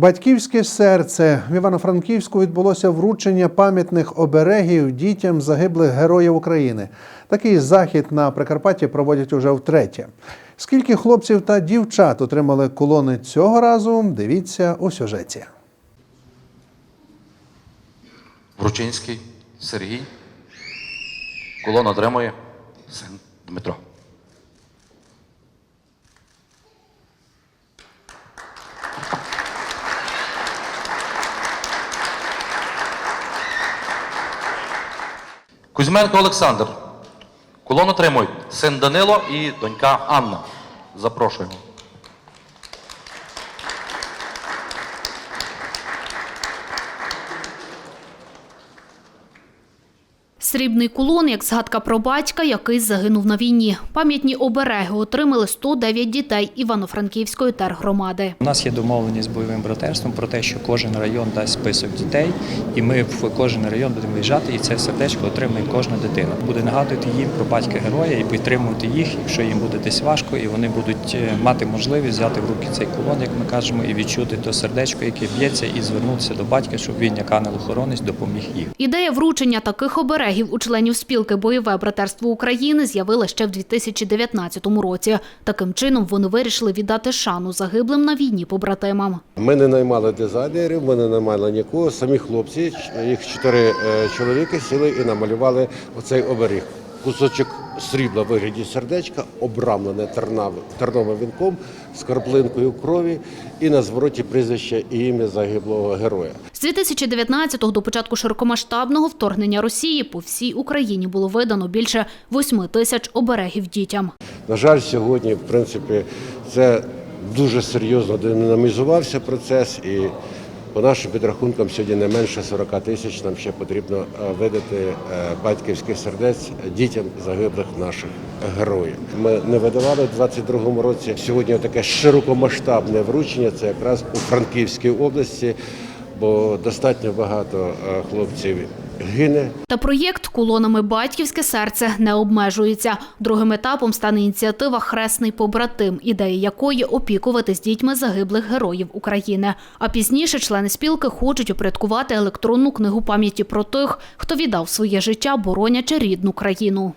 Батьківське серце в Івано-Франківську відбулося вручення пам'ятних оберегів дітям загиблих героїв України. Такий захід на Прикарпатті проводять уже втретє. Скільки хлопців та дівчат отримали колони цього разу? Дивіться у сюжеті. Вручинський Сергій. Колон отримує син Дмитро. Кузьменко Олександр. Колон отримують син Данило і донька Анна. Запрошуємо. Срібний кулон як згадка про батька, який загинув на війні. Пам'ятні обереги отримали 109 дітей Івано-Франківської тергромади. У нас є домовленість з бойовим братерством про те, що кожен район дасть список дітей, і ми в кожен район будемо виїжджати, і це сердечко отримає кожна дитина. Буде нагадувати їм про батька героя і підтримувати їх, якщо їм буде десь важко, і вони будуть е, мати можливість взяти в руки цей колон, як ми кажемо, і відчути то сердечко, яке б'ється, і звернутися до батька, щоб він, як ангел-охоронець, допоміг їм. Ідея вручення таких оберегів у членів спілки Бойове братерство України з'явила ще в 2019 році. Таким чином вони вирішили віддати шану загиблим на війні побратимам. Ми не наймали дизайнерів, ми не наймали нікого. Самі хлопці, їх чотири е, чоловіки, сіли і намалювали оцей оберіг. Кусочок срібла вигляді сердечка, обрамлене терновим вінком з карплинкою крові, і на звороті прізвище і ім'я загиблого героя. З 2019-го до початку широкомасштабного вторгнення Росії по всій Україні було видано більше 8 тисяч оберегів дітям. На жаль, сьогодні, в принципі, це дуже серйозно динамізувався процес, і по нашим підрахункам сьогодні не менше 40 тисяч нам ще потрібно е, видати е, батьківських сердець дітям загиблих наших героїв. Ми не видавали в 22-му році. Сьогодні таке широкомасштабне вручення. Це якраз у Франківській області, бо достатньо багато е, хлопців гине. Та проєкт кулонами Батьківське серце не обмежується. Другим етапом стане ініціатива Хресний побратим, ідея якої опікуватись дітьми загиблих героїв України. А пізніше члени спілки хочуть упорядкувати електронну книгу пам'яті про тих, хто віддав своє життя, боронячи рідну країну.